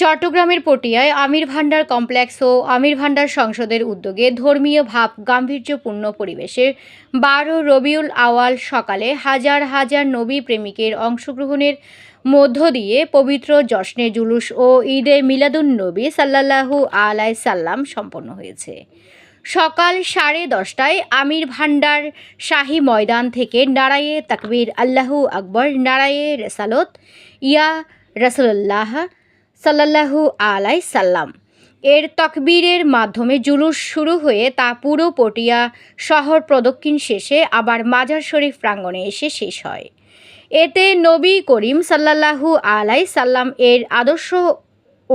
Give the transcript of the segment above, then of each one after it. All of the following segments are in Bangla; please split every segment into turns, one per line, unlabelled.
চট্টগ্রামের পটিয়ায় আমির ভান্ডার কমপ্লেক্স ও আমির ভান্ডার সংসদের উদ্যোগে ধর্মীয় ভাব গাম্ভীর্যপূর্ণ পরিবেশে বারো রবিউল আওয়াল সকালে হাজার হাজার নবী প্রেমিকের অংশগ্রহণের মধ্য দিয়ে পবিত্র জশ্নে জুলুস ও ঈদে মিলাদুন নবী সাল্লাল্লাহু আলাই সাল্লাম সম্পন্ন হয়েছে। সকাল সাড়ে দশটায় আমির ভান্ডার শাহী ময়দান থেকে নারায়ে তাকবীর আল্লাহু আকবর, নারায়ে রেসালত, ইয়া রসুল্লাহ সাল্লাল্লাহু আলাই সাল্লাম। এর তকবীরের মাধ্যমে জুলুস শুরু হয়ে তা পুরো পটিয়া শহর প্রদক্ষিণ শেষে আবার মাজার শরীফ প্রাঙ্গণে এসে শেষ হয়। এতে নবী করিম সাল্লাহু আলাই সাল্লাম এর আদর্শ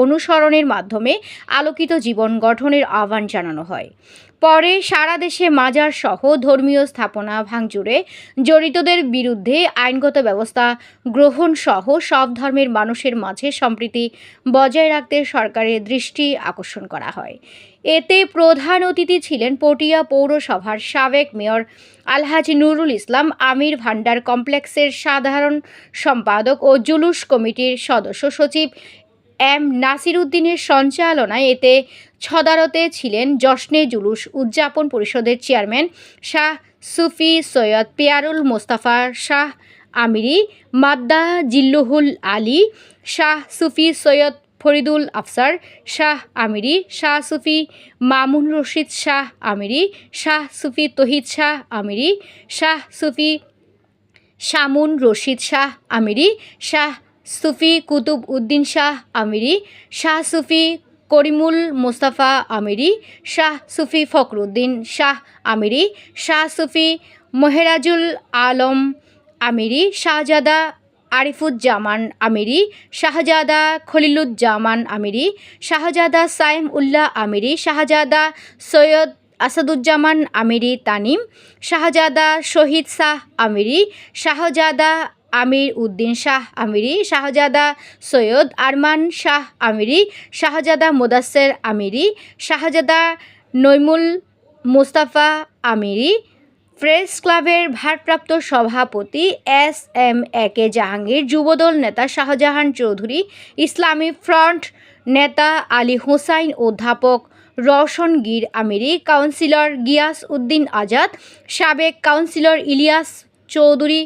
অনুসরণের মাধ্যমে আলোকিত জীবন গঠনের আহ্বান জানানো হয়। পরে সারা দেশে মাজার সহ ধর্মীয় স্থাপনা ভাঙচুরে জড়িতদের বিরুদ্ধে আইনগত ব্যবস্থা গ্রহণ সহ সব ধর্মের মানুষের মাঝে সম্প্রীতি বজায় রাখতে সরকারের দৃষ্টি আকর্ষণ করা হয়। এতে প্রধান অতিথি ছিলেন পটিয়া পৌরসভার সাবেক মেয়র আলহাজি নুরুল ইসলাম, আমির ভান্ডার কমপ্লেক্সের সাধারণ সম্পাদক ও জুলুস কমিটির সদস্য সচিব এম নাসির উদ্দিনের সঞ্চালনায় এতে ছদারতে ছিলেন জশ্নে জুলুস উদযাপন পরিষদের চেয়ারম্যান শাহ সুফি সৈয়দ পেয়ারুল মোস্তাফা, শাহ আমিরি, মাদ্দা জিল্লুহুল আলী, শাহ সুফি সৈয়দ ফরিদুল আফসার, শাহ আমিরি, শাহ সুফি মামুন রশিদ, শাহ আমিরি, শাহ সুফি তহিদ, শাহ আমিরি, শাহ সুফি শামুন রশিদ, শাহ আমিরি, শাহ সুফি কুতুব উদ্দিন শাহ আমিরি, শাহ সুফি করিমুল মোস্তাফা আমিরি, শাহ সুফি ফখরুদ্দিন শাহ আমিরি, শাহ সুফি মেহরাজুল আলম আমিরি, শাহজাদা আরিফুজ্জামান আমিরি, শাহজাদা খলিলুজ্জামান আমিরি, শাহজাদা সাইম উল্লাহ আমিরি, শাহজাদা সৈয়দ আসাদুজ্জামান আমিরি তানিম, শাহজাদা শহীদ শাহ আমিরি, শাহজাদা আমির উদ্দিন শাহ, আমিরি শাহজাদা, সৈয়দ আরমান শাহ, আমিরি শাহজাদা মোদাসের আমিরি শাহজাদা নৈমুল মুস্তাফা, আমিরি প্রেস ক্লাবের ভারপ্রাপ্ত সভাপতি S M A K Jahangir, Jubodal নেতা শাহজাহান চৌধুরী, ইসলামী ফ্রন্ট নেতা আলী হোসাইন, অধ্যাপক রওশন গীর, আমিরি কাউন্সিলর গিয়াস উদ্দিন আজাদ, সাবেক কাউন্সিলর ইলিয়াস চৌধুরী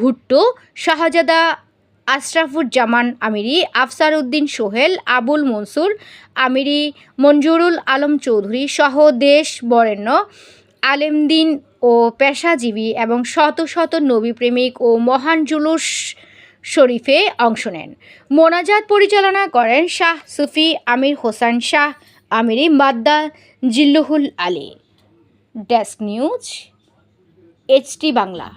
ভুট্টো, শাহজাদা আশরাফুজ্জামান আমিরি আফসার উদ্দিন সোহেল, আবুল মনসুর আমিরি, মঞ্জুরুল আলম চৌধুরী সহ দেশ বরেণ্য, আলেমদিন ও পেশাজীবী এবং শত শত নবী প্রেমিক ও মহান জুলুস শরীফে অংশ নেন। মোনাজাত পরিচালনা করেন শাহ সুফি আমির হোসেন শাহ আমিরি মাদ্দা জিল্লুহুল Ali. Desk news HT Bangla.